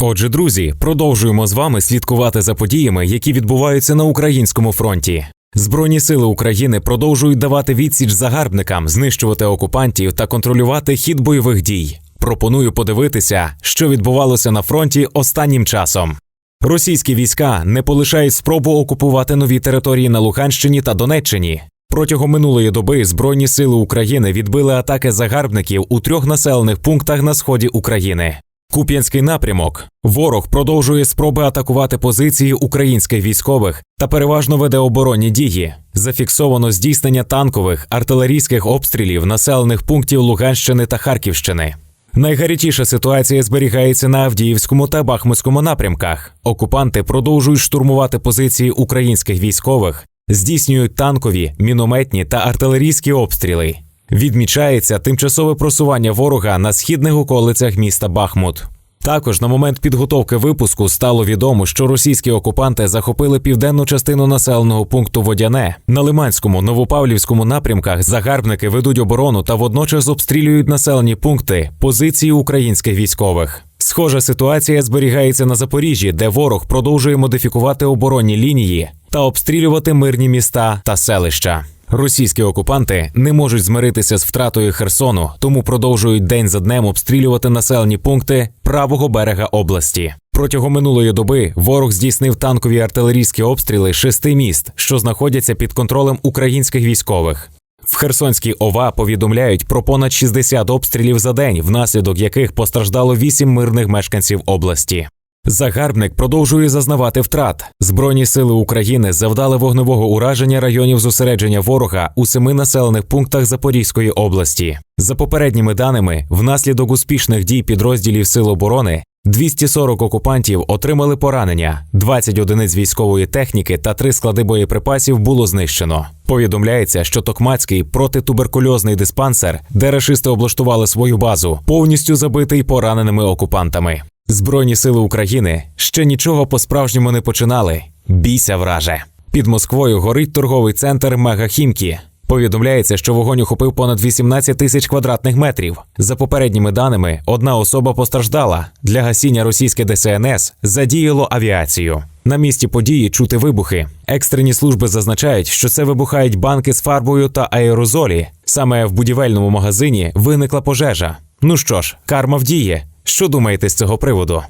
Отже, друзі, продовжуємо з вами слідкувати за подіями, які відбуваються на українському фронті. Збройні сили України продовжують давати відсіч загарбникам, знищувати окупантів та контролювати хід бойових дій. Пропоную подивитися, що відбувалося на фронті останнім часом. Російські війська не полишають спробу окупувати нові території на Луганщині та Донеччині. Протягом минулої доби Збройні сили України відбили атаки загарбників у трьох населених пунктах на сході України. Куп'янський напрямок. Ворог продовжує спроби атакувати позиції українських військових та переважно веде оборонні дії. Зафіксовано здійснення танкових, артилерійських обстрілів населених пунктів Луганщини та Харківщини. Найгарячіша ситуація зберігається на Авдіївському та Бахмутському напрямках. Окупанти продовжують штурмувати позиції українських військових, здійснюють танкові, мінометні та артилерійські обстріли. Відмічається тимчасове просування ворога на східних околицях міста Бахмут. Також на момент підготовки випуску стало відомо, що російські окупанти захопили південну частину населеного пункту Водяне. На Лиманському, Новопавлівському напрямках загарбники ведуть оборону та водночас обстрілюють населені пункти, позиції українських військових. Схожа ситуація зберігається на Запоріжжі, де ворог продовжує модифікувати оборонні лінії та обстрілювати мирні міста та селища. Російські окупанти не можуть змиритися з втратою Херсону, тому продовжують день за днем обстрілювати населені пункти правого берега області. Протягом минулої доби ворог здійснив танкові артилерійські обстріли шести міст, що знаходяться під контролем українських військових. В Херсонській ОВА повідомляють про понад 60 обстрілів за день, внаслідок яких постраждало 8 мирних мешканців області. Загарбник продовжує зазнавати втрат. Збройні сили України завдали вогневого ураження районів зосередження ворога у семи населених пунктах Запорізької області. За попередніми даними, внаслідок успішних дій підрозділів Сил оборони 240 окупантів отримали поранення, 20 одиниць військової техніки та 3 склади боєприпасів було знищено. Повідомляється, що Токмацький протитуберкульозний диспансер, де рашисти облаштували свою базу, повністю забитий пораненими окупантами. Збройні сили України ще нічого по-справжньому не починали. Бійся, враже. Під Москвою горить торговий центр Мегахімкі. Повідомляється, що вогонь охопив понад 18 тисяч квадратних метрів. За попередніми даними, одна особа постраждала. Для гасіння російське ДСНС задіяло авіацію. На місці події чути вибухи. Екстрені служби зазначають, що це вибухають банки з фарбою та аерозолі. Саме в будівельному магазині виникла пожежа. Ну що ж, карма вдіє. Що думаєте з цього приводу?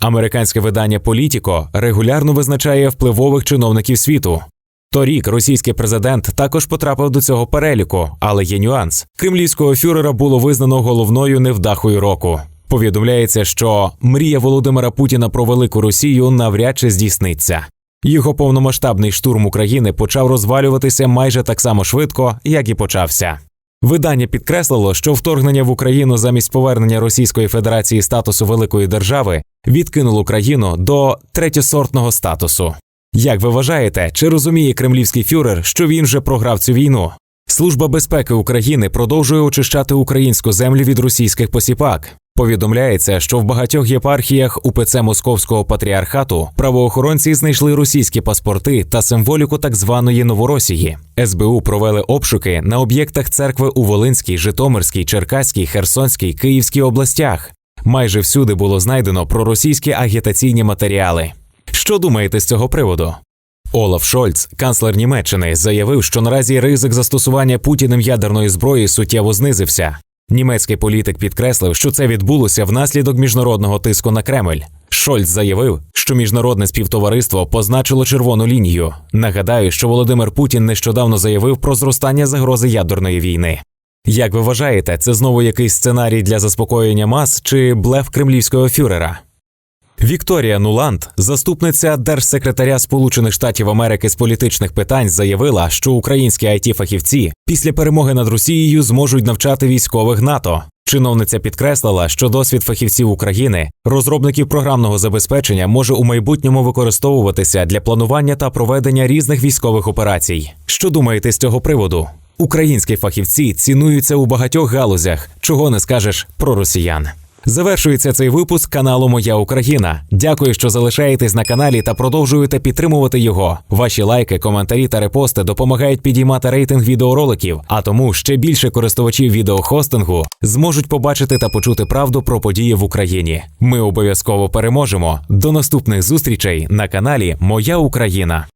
Американське видання Політіко регулярно визначає впливових чиновників світу. Торік російський президент також потрапив до цього переліку, але є нюанс. Кремлівського фюрера було визнано головною невдахою року. Повідомляється, що мрія Володимира Путіна про велику Росію навряд чи здійсниться. Його повномасштабний штурм України почав розвалюватися майже так само швидко, як і почався. Видання підкреслило, що вторгнення в Україну замість повернення Російської Федерації статусу великої держави відкинуло країну до третєсортного статусу. Як ви вважаєте, чи розуміє кремлівський фюрер, що він вже програв цю війну? Служба безпеки України продовжує очищати українську землю від російських посіпак. Повідомляється, що в багатьох єпархіях УПЦ Московського патріархату правоохоронці знайшли російські паспорти та символіку так званої Новоросії. СБУ провели обшуки на об'єктах церкви у Волинській, Житомирській, Черкаській, Херсонській, Київській областях. Майже всюди було знайдено проросійські агітаційні матеріали. Що думаєте з цього приводу? Олаф Шольц, канцлер Німеччини, заявив, що наразі ризик застосування Путіним ядерної зброї суттєво знизився. Німецький політик підкреслив, що це відбулося внаслідок міжнародного тиску на Кремль. Шольц заявив, що міжнародне співтовариство позначило червону лінію. Нагадаю, що Володимир Путін нещодавно заявив про зростання загрози ядерної війни. Як ви вважаєте, це знову якийсь сценарій для заспокоєння мас чи блеф кремлівського фюрера? Вікторія Нуланд, заступниця держсекретаря Сполучених Штатів Америки з політичних питань, заявила, що українські it фахівці після перемоги над Росією зможуть навчати військових НАТО. Чиновниця підкреслила, що досвід фахівців України, розробників програмного забезпечення, може у майбутньому використовуватися для планування та проведення різних військових операцій. Що думаєте з цього приводу? Українські фахівці цінуються у багатьох галузях, чого не скажеш про росіян. Завершується цей випуск каналу Моя Україна. Дякую, що залишаєтесь на каналі та продовжуєте підтримувати його. Ваші лайки, коментарі та репости допомагають підіймати рейтинг відеороликів, а тому ще більше користувачів відеохостингу зможуть побачити та почути правду про події в Україні. Ми обов'язково переможемо. До наступних зустрічей на каналі Моя Україна.